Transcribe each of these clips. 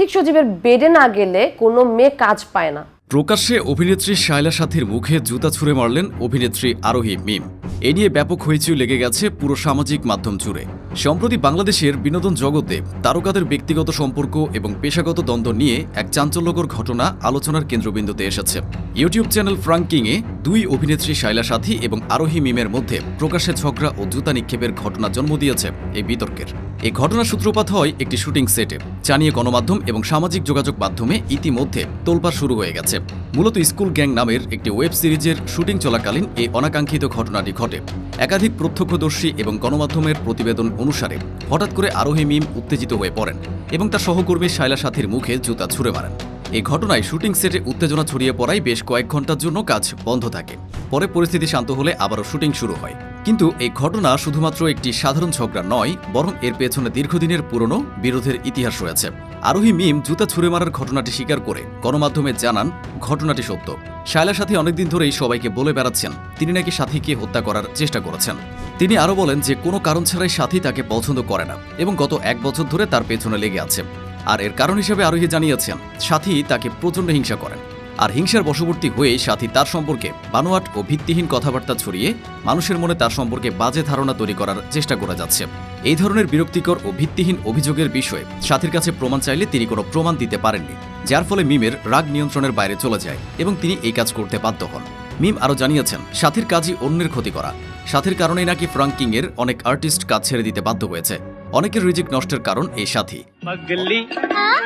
আর্থিক সচিবের বেডে না গেলে কোনো মেয়ে কাজ পায় না। প্রকাশ্যে অভিনেত্রী শায়লা সাথীর মুখে জুতা ছুঁড়ে মারলেন অভিনেত্রী আরোহী মিম। এ নিয়ে ব্যাপক হইচই লেগে গেছে পুরো সামাজিক মাধ্যম জুড়ে। সম্প্রতি বাংলাদেশের বিনোদন জগতে তারকাদের ব্যক্তিগত সম্পর্ক এবং পেশাগত দ্বন্দ্ব নিয়ে এক চাঞ্চল্যকর ঘটনা আলোচনার কেন্দ্রবিন্দুতে এসেছে। ইউটিউব চ্যানেল ফ্রাঙ্কিংয়ে দুই অভিনেত্রী শায়লা সাথী এবং আরোহী মিমের মধ্যে প্রকাশ্যে ঝগড়া ও জুতা নিক্ষেপের ঘটনা জন্ম দিয়েছে এই বিতর্কের। এই ঘটনার সূত্রপাত হয় একটি শুটিং সেটে। জানিয়ে গণমাধ্যম এবং সামাজিক যোগাযোগ মাধ্যমে ইতিমধ্যে তোলপাড় শুরু হয়ে গেছে। মূলত স্কুল গ্যাং নামের একটি ওয়েব সিরিজের শুটিং চলাকালীন এই অনাকাঙ্ক্ষিত ঘটনাটি ঘটে। একাধিক প্রত্যক্ষদর্শী এবং গণমাধ্যমের প্রতিবেদন অনুসারে হঠাৎ করে আরোহী মিম উত্তেজিত হয়ে পড়েন এবং তার সহকর্মী শায়লা সাথীর মুখে জুতা ছুঁড়ে মারেন। এই ঘটনায় শুটিং সেটে উত্তেজনা ছড়িয়ে পড়ায় বেশ কয়েক ঘণ্টার জন্য কাজ বন্ধ থাকে। পরে পরিস্থিতি শান্ত হলে আবারও শুটিং শুরু হয়। কিন্তু এই ঘটনা শুধুমাত্র একটি সাধারণ ঝগড়া নয়, বরং এর পেছনে দীর্ঘদিনের পুরনো বিরোধের ইতিহাস রয়েছে। আরোহী মিম জুতা ছুঁড়ে মারার ঘটনাটি স্বীকার করে গণমাধ্যমে জানান, ঘটনাটি সত্য। শায়লার সাথে অনেকদিন ধরেই সবাইকে বলে বেড়াচ্ছেন, তিনি নাকি সাথীকে হত্যা করার চেষ্টা করেছেন। তিনি আরও বলেন যে, কোনো কারণ ছাড়াই সাথী তাকে পছন্দ করে না এবং গত এক বছর ধরে তার পেছনে লেগে আছে। আর এর কারণ হিসেবে আরোহী জানিয়েছেন, সাথী তাকে প্রচণ্ড হিংসা করেন। আর হিংসার বশবর্তী হয়ে সাথী তার সম্পর্কে বানোয়াট ও ভিত্তিহীন কথাবার্তা ছড়িয়ে মানুষের মনে তার সম্পর্কে বাজে ধারণা তৈরি করার চেষ্টা করে যাচ্ছে। এই ধরনের বিরক্তিকর ও ভিত্তিহীন অভিযোগের বিষয়ে সাথীর কাছে প্রমাণ চাইলে তিনি কোনো প্রমাণ দিতে পারেননি, যার ফলে মিমের রাগ নিয়ন্ত্রণের বাইরে চলে যায় এবং তিনি এই কাজ করতে বাধ্য হন। মিম আরও জানিয়েছেন, সাথীর কাজই অন্যের ক্ষতি করা। সাথীর কারণেই নাকি ফ্রাঙ্কিং এর অনেক আর্টিস্ট কাজ ছেড়ে দিতে বাধ্য হয়েছে। অনেকের রিজিক নষ্টের কারণ এই সাথী। হ্যাঁ?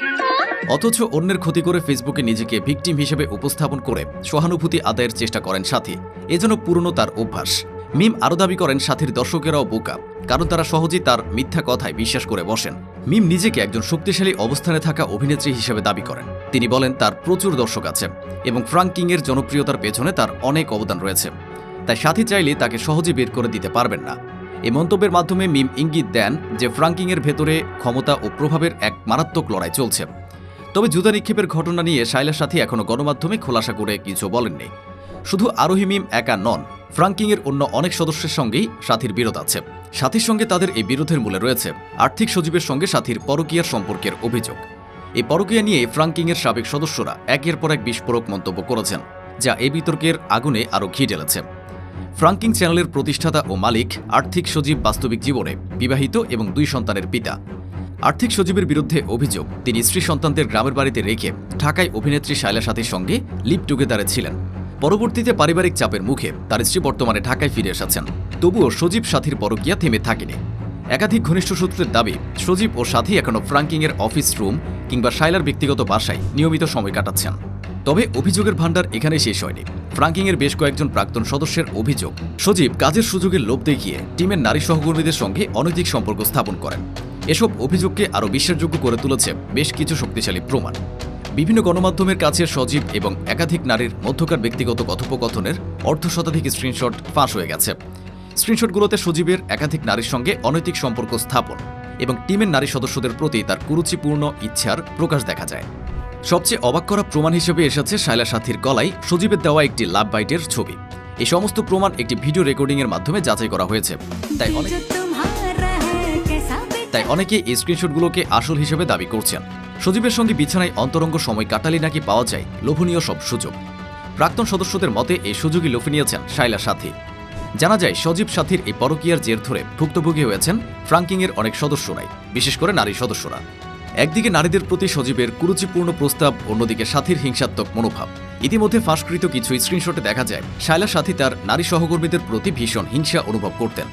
হ্যাঁ? অথচ অন্যের ক্ষতি করে ফেসবুকে নিজেকে ভিকটিম হিসেবে উপস্থাপন করে সহানুভূতি আদায়ের চেষ্টা করেন সাথী। এজন্য পুরনো তার অভ্যাস। মিম আরও দাবি করেন সাথীর দর্শকেরাও বোকা কারণ তারা সহজেই তার মিথ্যা কথায় বিশ্বাস করে বসেন। মিম নিজেকে একজন শক্তিশালী অবস্থানে থাকা অভিনেত্রী হিসেবে দাবি করেন। তিনি বলেন তার প্রচুর দর্শক আছে এবং ফ্রাঙ্ক কিংয়ের জনপ্রিয়তার পেছনে তার অনেক অবদান রয়েছে। তাই সাথী চাইলে তাকে সহজে বের করে দিতে পারবেন না। এই মন্তব্যের মাধ্যমে মিম ইঙ্গিত দেন যে ফ্রাঙ্কিংয়ের ভেতরে ক্ষমতা ও প্রভাবের এক মারাত্মক লড়াই চলছে। তবে জুতা নিক্ষেপের ঘটনা নিয়ে শাইলার সাথী এখনও গণমাধ্যমে খোলাসা করে কিছু বলেননি। শুধু আরোহী মিম একা নন, ফ্রাঙ্কিংয়ের অন্য অনেক সদস্যের সঙ্গেই সাথীর বিরোধ আছে। সাথীর সঙ্গে তাদের এই বিরোধের মূলে রয়েছে আর্থিক সচিবের সঙ্গে সাথীর পরকীয়ার সম্পর্কের অভিযোগ। এই পরকীয়া নিয়ে ফ্রাঙ্কিংয়ের সাবেক সদস্যরা একের পর এক বিস্ফোরক মন্তব্য করেছেন, যা এই বিতর্কের আগুনে আরও ঘি ঢেলেছে। ফ্রাঙ্কিং চ্যানেলের প্রতিষ্ঠাতা ও মালিক, আর্থিক সজীব বাস্তবিক জীবনে বিবাহিত এবং দুই সন্তানের পিতা। আর্থিক সজীবের বিরুদ্ধে অভিযোগ, তিনি স্ত্রী সন্তানদের গ্রামের বাড়িতে রেখে ঢাকায় অভিনেত্রী শায়লা সাথীর সঙ্গে লিপ টুগেদারে ছিলেন। পরবর্তীতে পারিবারিক চাপের মুখে তার স্ত্রী বর্তমানে ঢাকায় ফিরে এসেছেন। তবুও সজীব সাথীর পরকীয়া থেমে থাকেনি। একাধিক ঘনিষ্ঠ সূত্রের দাবি সজীব ও সাথী এখনও ফ্রাঙ্কিংয়ের অফিস রুম কিংবা শায়লার ব্যক্তিগত বাসায় নিয়মিত সময় কাটাচ্ছেন। তবে অভিযোগের ভাণ্ডার এখানে শেষ হয়নি। ফ্রাঙ্কিংয়ের বেশ কয়েকজন প্রাক্তন সদস্যের অভিযোগ। সজীব, কাজের সুযোগের লোভ দেখিয়ে টিমের নারী সহকর্মীদের সঙ্গে অনৈতিক সম্পর্ক স্থাপন করেন। এসব অভিযোগকে আরও বিশ্বাসযোগ্য করে তুলেছে বেশ কিছু শক্তিশালী প্রমাণ। বিভিন্ন গণমাধ্যমের কাছে সজীব এবং একাধিক নারীর মধ্যকার ব্যক্তিগত কথোপকথনের অর্ধ শতাধিক স্ক্রিনশট ফাঁস হয়ে গেছে। স্ক্রিনশটগুলোতে সজীবের একাধিক নারীর সঙ্গে অনৈতিক সম্পর্ক স্থাপন এবং টিমের নারী সদস্যদের প্রতি তার কুরুচিপূর্ণ ইচ্ছার প্রকাশ দেখা যায়। সবচেয়ে অবাক করা প্রমাণ হিসেবে এসেছে শায়লা সাথীর গলায় সজীবের দেওয়া একটি লাভ বাইটের ছবি। এই সমস্ত প্রমাণ একটি ভিডিও রেকর্ডিংয়ের মাধ্যমে যাচাই করা হয়েছে। তাই তাই অনেকে এই স্ক্রিনশটগুলোকে আসল হিসেবে দাবি করছেন। সজীবের সঙ্গে বিছানায় অন্তরঙ্গ সময় কাটালে নাকি পাওয়া যায় লোভনীয় সব সুযোগ। প্রাক্তন সদস্যদের মতে এই সুযোগই লুফে নিয়েছেন শাইলা সাথী। জানা যায় সজীব সাথীর এই পরকীয়ার জের ধরে ভুক্তভোগী হয়েছেন ফ্রাঙ্কিংয়ের অনেক সদস্যরাই বিশেষ করে নারী সদস্যরা। একদিকে নারীদের প্রতি সজীবের কুরুচিপূর্ণ প্রস্তাব, অন্যদিকে সাথীর হিংসাত্মক মনোভাব। ইতিমধ্যে ফাঁসকৃত কিছু স্ক্রিনশটে দেখা যায়, শায়লা সাথী তার নারী সহকর্মীদের প্রতি ভীষণ হিংসা অনুভব করতেন।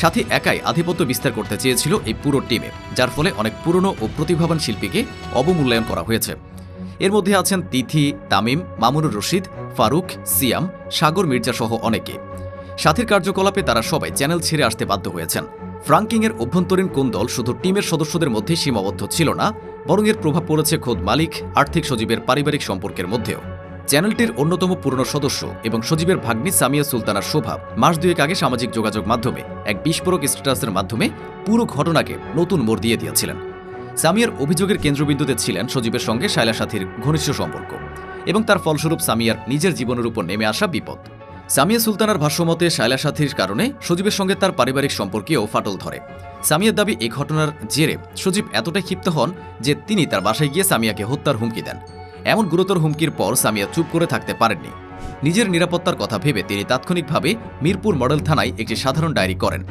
সাথী একাই আধিপত্য বিস্তার করতে চেয়েছিল এই পুরো টিমে, যার ফলে অনেক পুরনো ও প্রতিভাবান শিল্পীকে অবমূল্যায়ন করা হয়েছে। এর মধ্যে আছেন তিথি, তামিম, মামুনুর রশিদ, ফারুক, সিয়াম, সাগর মির্জা সহ অনেকে। সাথীর কার্যকলাপে তারা সবাই চ্যানেল ছেড়ে আসতে বাধ্য হয়েছেন। ফ্রাঙ্কিংয়ের অভ্যন্তরীণ কোন দল শুধু টিমের সদস্যদের মধ্যে সীমাবদ্ধ ছিল না, বরং এর প্রভাব পড়েছে খোদ মালিক, আর্থিক সজীবের পারিবারিক সম্পর্কের মধ্যেও। চ্যানেলটির অন্যতম পুরনো সদস্য এবং সজীবের ভাগ্নি সামিয়া সুলতানার শোভা মাস দুয়েক আগে সামাজিক যোগাযোগ মাধ্যমে এক বিস্ফোরক স্ট্যাটাসের মাধ্যমে পুরো ঘটনাকে নতুন মোড় দিয়ে দিয়েছিলেন। সামিয়ার অভিযোগের কেন্দ্রবিন্দুতে ছিলেন সজীবের সঙ্গে শায়লা সাথীর ঘনিষ্ঠ সম্পর্ক এবং তার ফলস্বরূপ সামিয়ার নিজের জীবনের উপর নেমে আসা বিপদ। সামিয়া সুলতানার ভাষ্যমতে শায়লা সাথীর কারণে সজীবের সঙ্গে তার পারিবারিক সম্পর্কেও ফাটল ধরে। সামিয়ার দাবি এই ঘটনার জেরে সজীব এতটাই ক্ষিপ্ত হন যে তিনি তার বাসায় গিয়ে সামিয়াকে হত্যার হুমকি দেন। এমন গুরুতর হুমকির পর সামিয়া চুপ করে থাকতে পারেননি। নিজের নিরাপত্তার কথা ভেবে তিনি তাৎক্ষণিকভাবে মিরপুর মডেল থানায় একটি সাধারণ ডায়েরি করেন।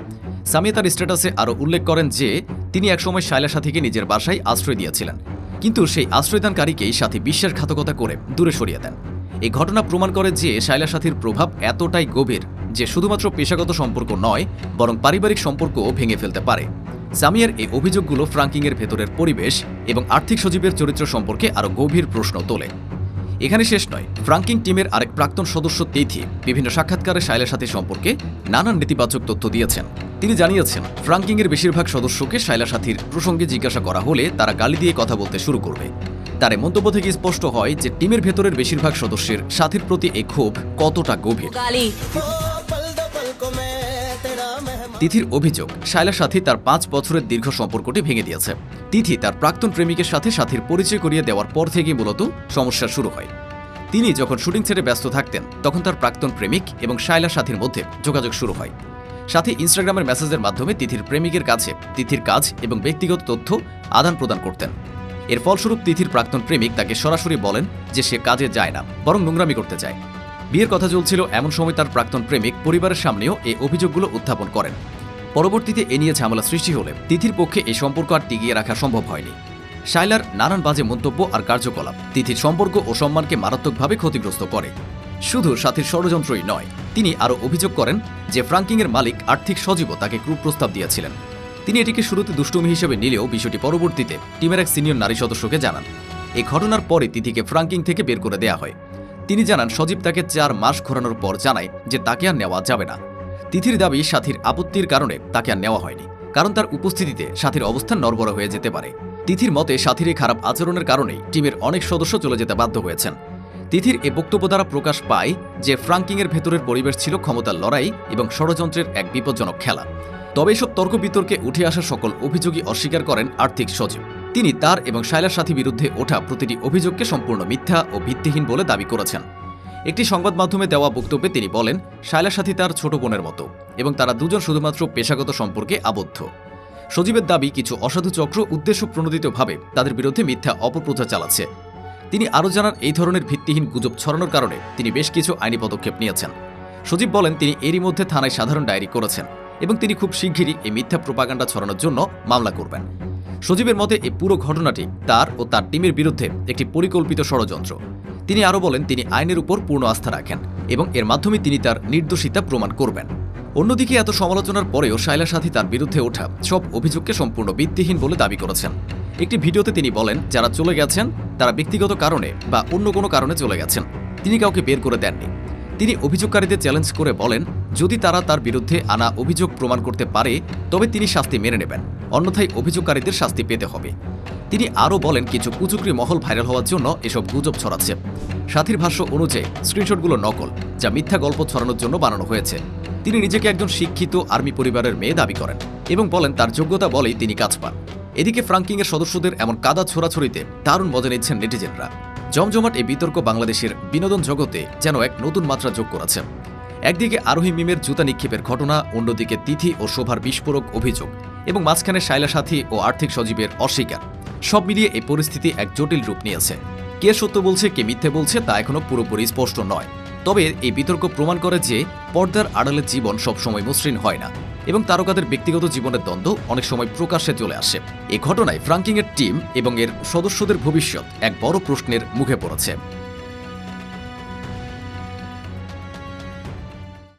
সামিয়া তার স্ট্যাটাসে আরও উল্লেখ করেন যে, তিনি একসময় শায়লা সাথীকে নিজের বাসায় আশ্রয় দিয়েছিলেন। কিন্তু সেই আশ্রয়দানকারীকেই সাথী বিশ্বাসঘাতকতা করে দূরে সরিয়ে দেন। এই ঘটনা প্রমাণ করে যে শায়লা সাথীর প্রভাব এতটাই গভীর যে শুধুমাত্র পেশাগত সম্পর্ক নয়, বরং পারিবারিক সম্পর্কও ভেঙে ফেলতে পারে। সামিয়ার এই অভিযোগগুলো ফ্রাঙ্কিংয়ের ভেতরের পরিবেশ এবং আর্থিক সজীবের চরিত্র সম্পর্কে আরও গভীর প্রশ্ন তোলে। এখানে শেষ নয়, ফ্রাঙ্কিং টিমের আরেক প্রাক্তন সদস্য তিথি বিভিন্ন সাক্ষাৎকারে শায়লা সাথী সম্পর্কে নানান নেতিবাচক তথ্য দিয়েছেন। তিনি জানিয়েছেন, ফ্রাঙ্কিংয়ের বেশিরভাগ সদস্যকে শায়লা সাথীর প্রসঙ্গে জিজ্ঞাসা করা হলে তারা গালি দিয়ে কথা বলতে শুরু করবে। তার মন্তব্য থেকে স্পষ্ট হয় যে টিমের ভেতরের বেশিরভাগ সদস্যের সাথীর প্রতি এই ক্ষোভ কতটা গভীর। তিথির অভিযোগ শায়লার সাথী তার পাঁচ বছরের দীর্ঘ সম্পর্কটি ভেঙে দিয়েছে। তিথি তার প্রাক্তন প্রেমিকের সাথে সাথীর পরিচয় করিয়ে দেওয়ার পর থেকেই মূলত সমস্যা শুরু হয়। তিনি যখন শুটিং ছেড়ে ব্যস্ত থাকতেন তখন তার প্রাক্তন প্রেমিক এবং শায়লার সাথীর মধ্যে যোগাযোগ শুরু হয়। সাথে ইনস্টাগ্রামের মেসেজের মাধ্যমে তিথির প্রেমিকের কাছে তিথির কাজ এবং ব্যক্তিগত তথ্য আদান প্রদান করতেন। এর ফলস্বরূপ তিথির প্রাক্তন প্রেমিক তাকে সরাসরি বলেন যে সে কাজে যায় না, বরং নোংরামি করতে চায়। বিয়ের কথা চলছিল এমন সময় তার প্রাক্তন প্রেমিক পরিবারের সামনেও এই অভিযোগগুলো উত্থাপন করেন। পরবর্তীতে এ নিয়ে ঝামেলা সৃষ্টি হলে তিথির পক্ষে এই সম্পর্ক আর টিকিয়ে রাখা সম্ভব হয়নি। শাইলার নানান বাজে মন্তব্য আর কার্যকলাপ তিথির সম্পর্ক ও সম্মানকে মারাত্মকভাবে ক্ষতিগ্রস্ত করে। শুধু সাথীর ষড়যন্ত্রই নয়, তিনি আরও অভিযোগ করেন যে ফ্রাঙ্কিংয়ের মালিক আর্থিক সজীবও তাকে কুপ্রস্তাব দিয়েছিলেন। তিনি এটিকে শুরুতে দুষ্টুমি হিসেবে নিলেও বিষয়টি পরবর্তীতে টিমের এক সিনিয়র নারী সদস্যকে জানান। এই ঘটনার পরে তিথিকে ফ্রাঙ্কিং থেকে বের করে দেয়া হয়। তিনি জানান, সজীব তাকে চার মাস ঘোরানোর পর জানায় যে তাকে আর নেওয়া যাবে না। তিথির দাবি, সাথীর আপত্তির কারণে তাকে আর নেওয়া হয়নি, কারণ তার উপস্থিতিতে সাথীর অবস্থান নড়বড় হয়ে যেতে পারে। তিথির মতে, সাথীর এই খারাপ আচরণের কারণেই টিমের অনেক সদস্য চলে যেতে বাধ্য হয়েছেন। তিথির এ বক্তব্য দ্বারা প্রকাশ পায় যে, ফ্রাঙ্কিংয়ের ভেতরের পরিবেশ ছিল ক্ষমতার লড়াই এবং ষড়যন্ত্রের এক বিপজ্জনক খেলা। তবে এসব তর্ক বিতর্কে উঠে আসা সকল অভিযোগই অস্বীকার করেন আর্থিক সচিব। তিনি তার এবং শায়লার সাথী বিরুদ্ধে ওঠা প্রতিটি অভিযোগকে সম্পূর্ণ মিথ্যা ও ভিত্তিহীন বলে দাবি করেছেন। একটি সংবাদ মাধ্যমে দেওয়া বক্তব্যে তিনি বলেন, শায়লার সাথী তার ছোট বোনের মতো এবং তারা দুজন শুধুমাত্র পেশাগত সম্পর্কে আবদ্ধ। সজীবের দাবি, কিছু অসাধু চক্র উদ্দেশ্য প্রণোদিতভাবে তাদের বিরুদ্ধে মিথ্যা অপপ্রচার চালাচ্ছে। তিনি আরও জানান, এই ধরনের ভিত্তিহীন গুজব ছড়ানোর কারণে তিনি বেশ কিছু আইনি পদক্ষেপ নিয়েছেন। সজীব বলেন, তিনি এরই মধ্যে থানায় সাধারণ ডায়েরি করেছেন। এবং তিনি খুব শিগগিরই এই মিথ্যা প্রোপাগান্ডা ছড়ানোর জন্য মামলা করবেন। সজীবের মতে এই পুরো ঘটনাটি তার ও তার টিমের বিরুদ্ধে একটি পরিকল্পিত ষড়যন্ত্র। তিনি আরও বলেন, তিনি আইনের উপর পূর্ণ আস্থা রাখেন এবং এর মাধ্যমে তিনি তার নির্দোষিতা প্রমাণ করবেন। অন্যদিকে, এত সমালোচনার পরেও শায়লা সাথী তার বিরুদ্ধে ওঠা সব অভিযোগকে সম্পূর্ণ ভিত্তিহীন বলে দাবি করেছেন। একটি ভিডিওতে তিনি বলেন, যারা চলে গেছেন, তারা ব্যক্তিগত কারণে বা অন্য কোনো কারণে চলে গেছেন। তিনি কাউকে বের করে দেননি। তিনি অভিযোগকারীদের চ্যালেঞ্জ করে বলেন, যদি তারা তার বিরুদ্ধে আনা অভিযোগ প্রমাণ করতে পারে, তবে তিনি শাস্তি মেনে নেবেন। অন্যথায় অভিযোগকারীদের শাস্তি পেতে হবে। তিনি আরও বলেন, কিছু কুচুকরি মহল ভাইরাল হওয়ার জন্য এসব গুজব ছড়াচ্ছে। সাথীর ভাষ্য অনুযায়ী স্ক্রিনশটগুলো নকল, যা মিথ্যা গল্প ছড়ানোর জন্য বানানো হয়েছে। তিনি নিজেকে একজন শিক্ষিত আর্মি পরিবারের মেয়ে দাবি করেন এবং বলেন, তার যোগ্যতা বলেই তিনি কাজ পান। এদিকে ফ্রাঙ্কিংয়ের সদস্যদের এমন কাদা ছোড়াছড়িতে দারুণ মজা নিচ্ছেন নেটিজেনরা। জমজমাট এই বিতর্ক বাংলাদেশের বিনোদন জগতে যেন এক নতুন মাত্রা যোগ করেছে। একদিকে আরোহী মিমের জুতা নিক্ষেপের ঘটনা, অন্যদিকে তিথি ও শোভার বিস্ফোরক অভিযোগ এবং মাঝখানে শায়লা সাথী ও আর্থিক সজীবের অস্বীকার। সব মিলিয়ে এই পরিস্থিতি এক জটিল রূপ নিয়েছে। কে সত্য বলছে, কে মিথ্যে বলছে তা এখনও পুরোপুরি স্পষ্ট নয়। তবে এই বিতর্ক প্রমাণ করে যে পর্দার আড়ালের জীবন সবসময় মসৃণ হয় না, এবং তারকাদের ব্যক্তিগত জীবনের দ্বন্দ্ব অনেক সময় প্রকাশ্যে চলে আসে। এ ঘটনায় ফ্রাঙ্কিংয়ের টিম এবং এর সদস্যদের ভবিষ্যৎ এক বড় প্রশ্নের মুখে পড়েছে।